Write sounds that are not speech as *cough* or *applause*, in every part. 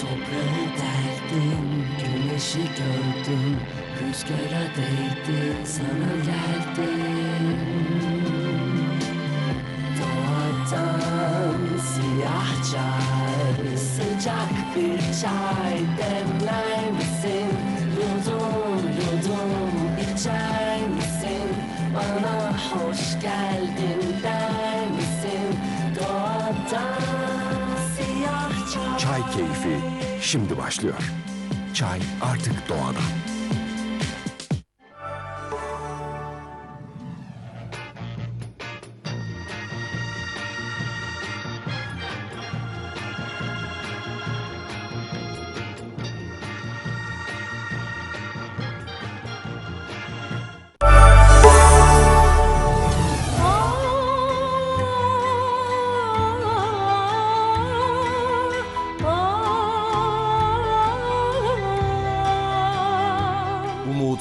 Toprağı deldim, güneşi gördüm Rüzgara değdi, sana geldim Doğadan siyah çay Sıcak bir çay demler misin? Yudum yudum içer misin? Bana hoş geldin der misin? Doğadan çay keyfi şimdi başlıyor. Çay artık doğada.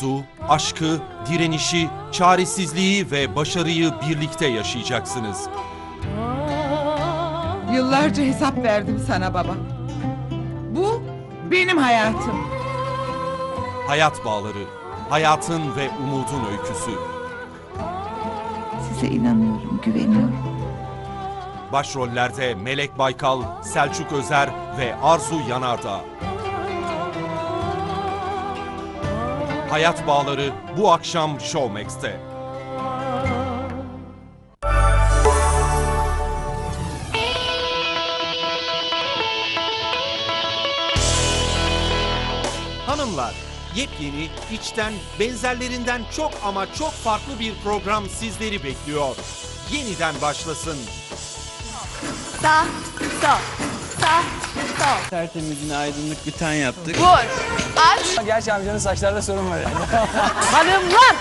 Umudu, aşkı, direnişi, çaresizliği ve başarıyı birlikte yaşayacaksınız. Yıllarca hesap verdim sana baba. Bu benim hayatım. Hayat bağları, hayatın ve umudun öyküsü. Size inanıyorum, güveniyorum. Başrollerde Melek Baykal, Selçuk Özer ve Arzu Yanardağ. Hayat bağları bu akşam Showmax'te. Hanımlar, yepyeni, içten, benzerlerinden çok ama çok farklı bir program sizleri bekliyor. Yeniden başlasın. Sağ, sol, sağ, sol. Tertemizini aydınlık bir ten yaptık. Vur, aç, Gerçi amcanın saçlarda sorun var yani. *laughs* hanımlar.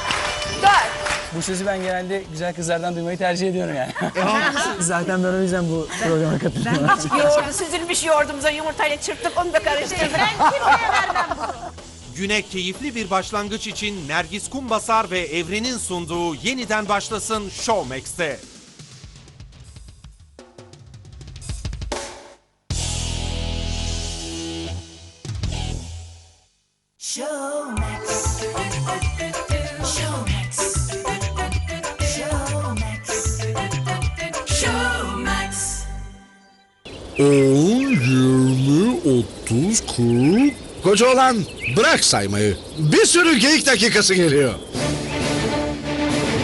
Dön. bu sözü ben genelde güzel kızlardan duymayı tercih ediyorum yani. *laughs* *laughs* Zaten ben o yüzden bu programa katılıyorum. Yoğurdu, süzülmüş yoğurdumuza yumurtayla çırptık, onu da karıştırdık. Ben kimseye vermem bunu. Güne keyifli bir başlangıç için Nergis Kumbasar ve Evren'in sunduğu Yeniden Başlasın Showmax'te. Showmax. Showmax. Showmax. Showmax. 10, 20, 30, 40... Koca olan bırak saymayı. Bir sürü geyik dakikası geliyor.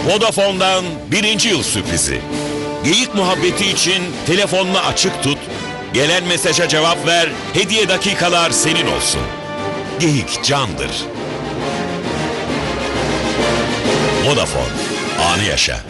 Vodafone'dan birinci yıl sürprizi. Geyik muhabbeti için telefonunu açık tut, gelen mesaja cevap ver, hediye dakikalar senin olsun. Geyik candır. Vodafone, anı yaşa.